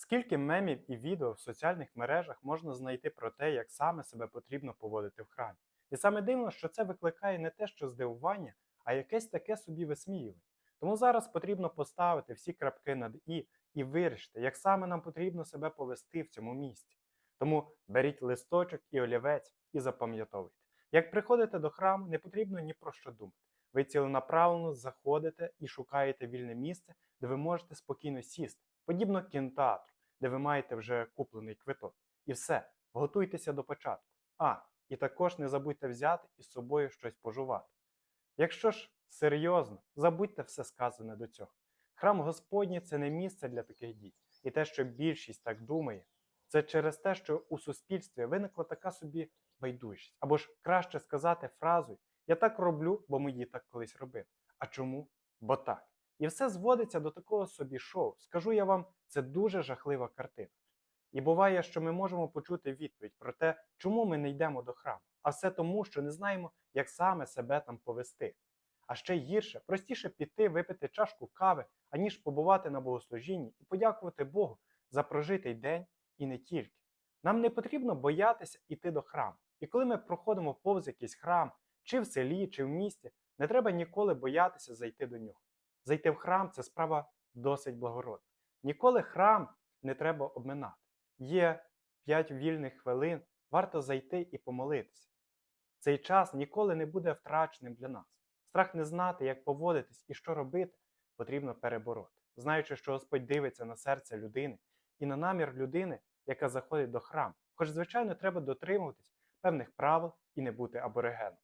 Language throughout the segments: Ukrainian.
Скільки мемів і відео в соціальних мережах можна знайти про те, як саме себе потрібно поводити в храмі? І саме дивно, що це викликає не те, що здивування, а якесь таке собі висміювання. Тому зараз потрібно поставити всі крапки над і і вирішити, як саме нам потрібно себе повести в цьому місці. Тому беріть листочок і олівець і запам'ятовуйте. Як приходите до храму, не потрібно ні про що думати. Ви ціленаправленно заходите і шукаєте вільне місце, де ви можете спокійно сісти, подібно кінотеатру, де ви маєте вже куплений квиток. І все, готуйтеся до початку. А, і також не забудьте взяти із собою щось пожувати. Якщо ж серйозно, забудьте все сказане до цього. Храм Господній це не місце для таких дій. І те, що більшість так думає, це через те, що у суспільстві виникла така собі байдужість. Або ж краще сказати фразою Я так роблю, бо мої так колись робили. А чому? Бо так. І все зводиться до такого собі шоу. Скажу я вам, це дуже жахлива картина. І буває, що ми можемо почути відповідь про те, чому ми не йдемо до храму, а все тому, що не знаємо, як саме себе там повести. А ще гірше, простіше піти випити чашку кави, аніж побувати на богослужінні і подякувати Богу за прожитий день і не тільки. Нам не потрібно боятися йти до храму. І коли ми проходимо повз якийсь храм, чи в селі, чи в місті, не треба ніколи боятися зайти до нього. Зайти в храм це справа досить благородна. Ніколи храм не треба обминати. Є 5 вільних хвилин, варто зайти і помолитися. Цей час ніколи не буде втраченим для нас. Страх не знати, як поводитись і що робити, потрібно перебороти, знаючи, що Господь дивиться на серце людини і на намір людини, яка заходить до храму. Хоч, звичайно, треба дотримуватись певних правил і не бути аборигеном.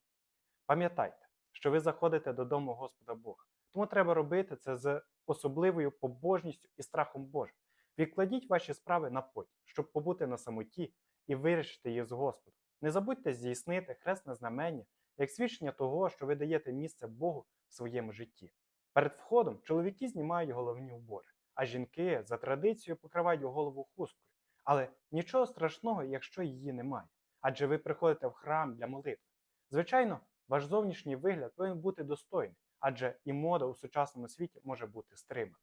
Пам'ятайте, що ви заходите додому Господа Бога, тому треба робити це з особливою побожністю і страхом Божим. Відкладіть ваші справи на потім, щоб побути на самоті і вирішити їх з Господом. Не забудьте здійснити хресне знамення як свідчення того, що ви даєте місце Богу в своєму житті. Перед входом чоловіки знімають головні убори, а жінки за традицією покривають голову хусткою. Але нічого страшного, якщо її немає, адже ви приходите в храм для молитви. Звичайно, ваш зовнішній вигляд повинен бути достойний, адже і мода у сучасному світі може бути стримана.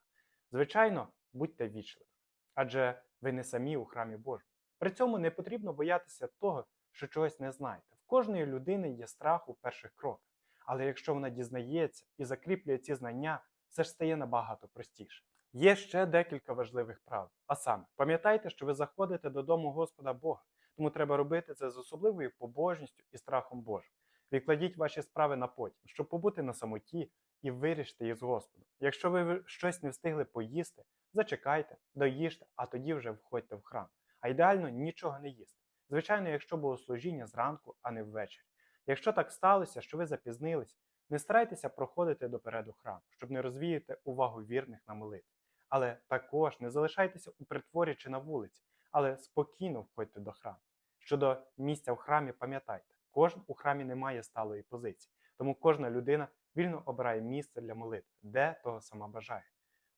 Звичайно, будьте вічливі, адже ви не самі у храмі Божому. При цьому не потрібно боятися того, що чогось не знаєте. В кожної людини є страх у перших кроках. Але якщо вона дізнається і закріплює ці знання, все ж стає набагато простіше. Є ще декілька важливих правил. А саме, пам'ятайте, що ви заходите додому Господа Бога, тому треба робити це з особливою побожністю і страхом Божим. Відкладіть ваші справи на потім, щоб побути на самоті і вирішити їх з Господом. Якщо ви щось не встигли поїсти, зачекайте, доїжте, а тоді вже входьте в храм. А ідеально нічого не їсти. Звичайно, якщо богослужіння зранку, а не ввечері. Якщо так сталося, що ви запізнились, не старайтеся проходити допереду храму, щоб не розвіяти увагу вірних на молитві. Але також не залишайтеся у притворі чи на вулиці, але спокійно входьте до храму. Щодо місця в храмі, пам'ятайте, кожен у храмі не має сталої позиції, тому кожна людина вільно обирає місце для молитви, де того сама бажає.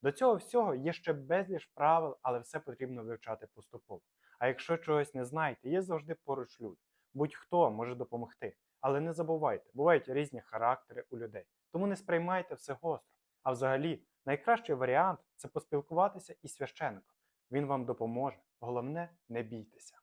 До цього всього є ще безліч правил, але все потрібно вивчати поступово. А якщо чогось не знаєте, є завжди поруч люди. Будь-хто може допомогти. Але не забувайте, бувають різні характери у людей. Тому не сприймайте все гостро. А взагалі, найкращий варіант це поспілкуватися із священником. Він вам допоможе. Головне, не бійтеся.